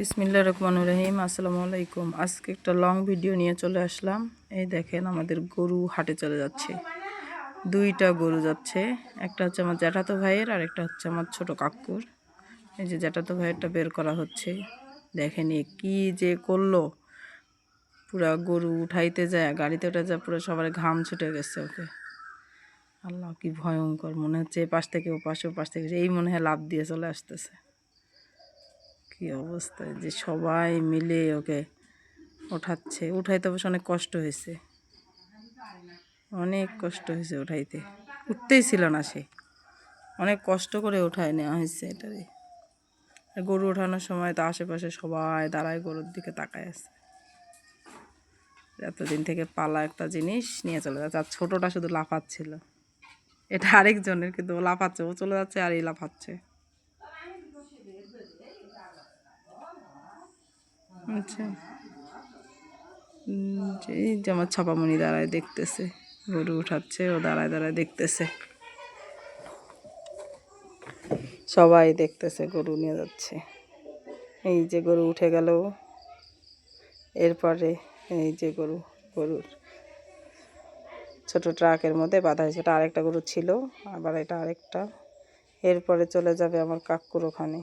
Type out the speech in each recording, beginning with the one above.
বিসমিল্লা রহমান রহিম, আসসালামু আলাইকুম। আজকে একটা লং ভিডিও নিয়ে চলে আসলাম। এই দেখেন আমাদের গরু হাটে চলে যাচ্ছে। দুইটা গরু যাচ্ছে। একটা হচ্ছে আমার জ্যাঠাতো ভাইয়ের আর একটা হচ্ছে আমার ছোট কাকুর। এই যে জ্যাঠাতো ভাইয়েরটা বের করা হচ্ছে। দেখেন কি যে করল। পুরা গরু উঠাইতে যায়, গাড়িতে উঠে যায়, পুরো সবার ঘাম ছুটে গেছে ওকে। আল্লাহ কি ভয়ঙ্কর, মনে হচ্ছে এ পাশ থেকে ও পাশে, ও পাশ থেকে এই মনে হয় লাভ দিয়ে চলে আসতেছে। কি অবস্থা? যে সবাই মিলে ওকে ওঠাচ্ছে। উঠাইতে অবশ্য অনেক কষ্ট হয়েছে। অনেক কষ্ট হয়েছে উঠাইতে। উঠতেই ছিল না সে। অনেক কষ্ট করে উঠায় নেওয়া হয়েছে এটারে। গরু ওঠানোর সময় তো আশেপাশে সবাই দাঁড়ায় গরুর দিকে তাকায় আছে। এতদিন থেকে পালা একটা জিনিস নিয়ে চলে যাচ্ছে। আর ছোটোটা শুধু লাফাচ্ছিল। এটা আরেকজনের, কিন্তু ও লাফাচ্ছে, ও চলে যাচ্ছে আর এই লাফাচ্ছে। আচ্ছা। এই যে আমার ছাপামণি দাঁড়ায় দেখতেছে। গরু উঠাচ্ছে, ও দাঁড়ায় দাঁড়ায় দেখতেছে। সবাই দেখতেছে, গরু নিয়ে যাচ্ছে। এই যে গরু উঠে গেল। এরপরে এই যে গরু, গরুর ছোট ট্রাকের মধ্যে বাঁধা হয়েছে। এটা আরেকটা গরু ছিল, আবার এটা আরেকটা। এরপরে চলে যাবে আমার কাকুর ওখানে।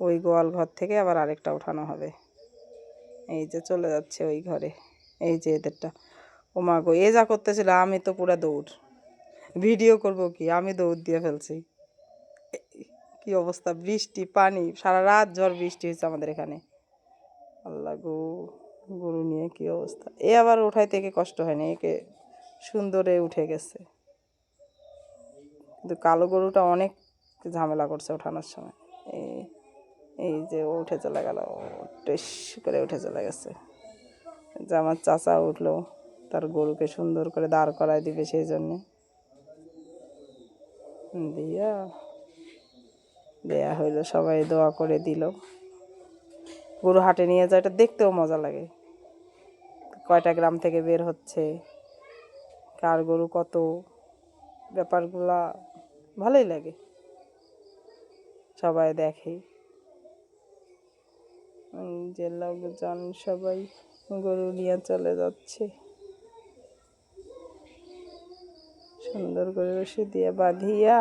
ওই গোয়াল ঘর থেকে আবার আরেকটা উঠানো হবে। এই যে চলে যাচ্ছে ওই ঘরে। এই যে এদেরটা। ও মা গো, এ যা করতেছিল, আমি তো পুরা দৌড়। ভিডিও করব কি? আমি দৌড় দিয়ে ফেলছি। কি অবস্থা? বৃষ্টি, পানি, সারা রাত ঝড় বৃষ্টি হয়েছে আমাদের এখানে। আল্লাহ গো, গরু নিয়ে কি অবস্থা? এ আবার উঠাই থেকে কষ্ট হয়নি, একে সুন্দরে উঠে গেছে। কিন্তু কালো গরুটা অনেক ঝামেলা করছে ওঠানোর সময়। এই এই যে ও উঠে চলে গেল টেস করে উঠে চলে গেছে। যে আমার চাচা উঠল, তার গরুকে সুন্দর করে দাঁড় করায় দিবে সেই জন্যে। দিয়া, দেয়া হইল, সবাই দোয়া করে দিল। গরু হাটে নিয়ে যায়, এটা দেখতেও মজা লাগে। কয়টা গ্রাম থেকে বের হচ্ছে, কার গরু কত, ব্যাপারগুলা ভালোই লাগে। সবাই দেখে। যে লোকজন সবাই গরু নিয়ে চলে যাচ্ছে। সুন্দর করে রশি দিয়ে বাঁধিয়া